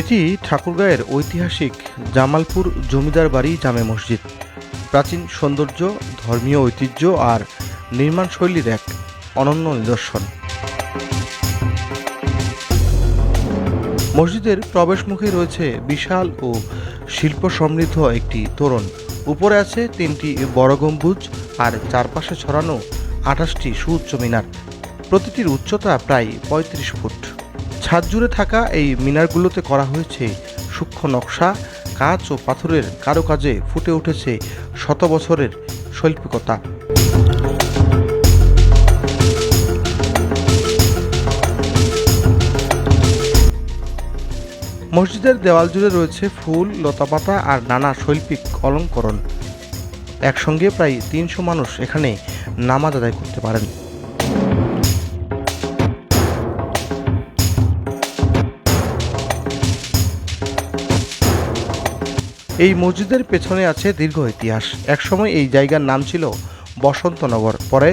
এটি ঠাকুরগাঁয়ের ঐতিহাসিক জামালপুর জমিদার বাড়ি জামে মসজিদ। প্রাচীন সৌন্দর্য, ধর্মীয় ঐতিহ্য আর নির্মাণ শৈলীর এক অনন্য নিদর্শন। মসজিদের প্রবেশমুখে রয়েছে বিশাল ও শিল্প সমৃদ্ধ একটি তোরণ। উপরে আছে তিনটি বড় গম্বুজ আর চারপাশে ছড়ানো আঠাশটি সুউচ্চ মিনার। প্রতিটির উচ্চতা প্রায় পঁয়ত্রিশ ফুট। ছাদ জুড়ে থাকা এই মিনারগুলোতে করা হয়েছে সূক্ষ্ম নকশা, কাঁচ ও পাথরের কারুকাজে ফুটে উঠেছে শত বছরের শৈল্পিকতা। মসজিদের দেওয়াল জুড়ে রয়েছে ফুল, লতাপাতা আর নানা শৈল্পিক অলঙ্করণ। একসঙ্গে প্রায় তিনশো মানুষ এখানে নামাজ আদায় করতে পারেন। এই মসজিদের পেছনে আছে দীর্ঘ ইতিহাস। একসময় এই জায়গার নাম ছিল বসন্তনগর, পরে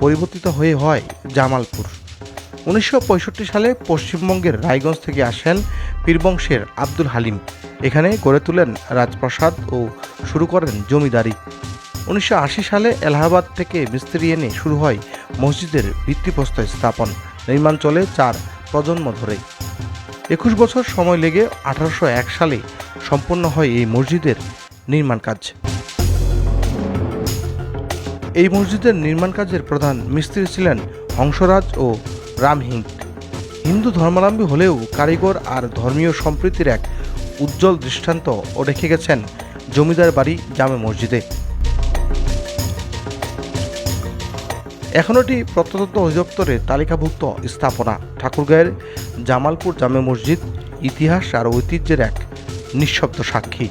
পরিবর্তিত হয়ে হয় জামালপুর। উনিশশো পঁয়ষট্টি সালে পশ্চিমবঙ্গের রায়গঞ্জ থেকে আসেন পীরবংশের আব্দুল হালিম। এখানে গড়ে তোলেন রাজপ্রাসাদ ও শুরু করেন জমিদারি। উনিশশো আশি সালে এলাহাবাদ থেকে মিস্ত্রি এনে শুরু হয় মসজিদের ভিত্তিপ্রস্তর স্থাপন। নির্মাণ চলে চার প্রজন্ম ধরে একুশ বছর সময় লেগে আঠারোশো এক সালে সম্পন্ন হয় এই মসজিদের নির্মাণ কাজ। এই মসজিদের নির্মাণ কাজের প্রধান মিস্ত্রি ছিলেন হংসরাজ ও রামহিং হিন্দু ধর্মাবলম্বী হলেও কারিগর আর ধর্মীয় সম্প্রীতির এক উজ্জ্বল দৃষ্টান্ত ও রেখে গেছেন জমিদার বাড়ি জামে মসজিদে। এখন এটি প্রত্নতত্ত্ব অধিদপ্তরের তালিকাভুক্ত স্থাপনা। ঠাকুরগাঁয়ের জামালপুর জামে মসজিদ ইতিহাস আর ঐতিহ্যের এক নিঃশব্দ সাক্ষী।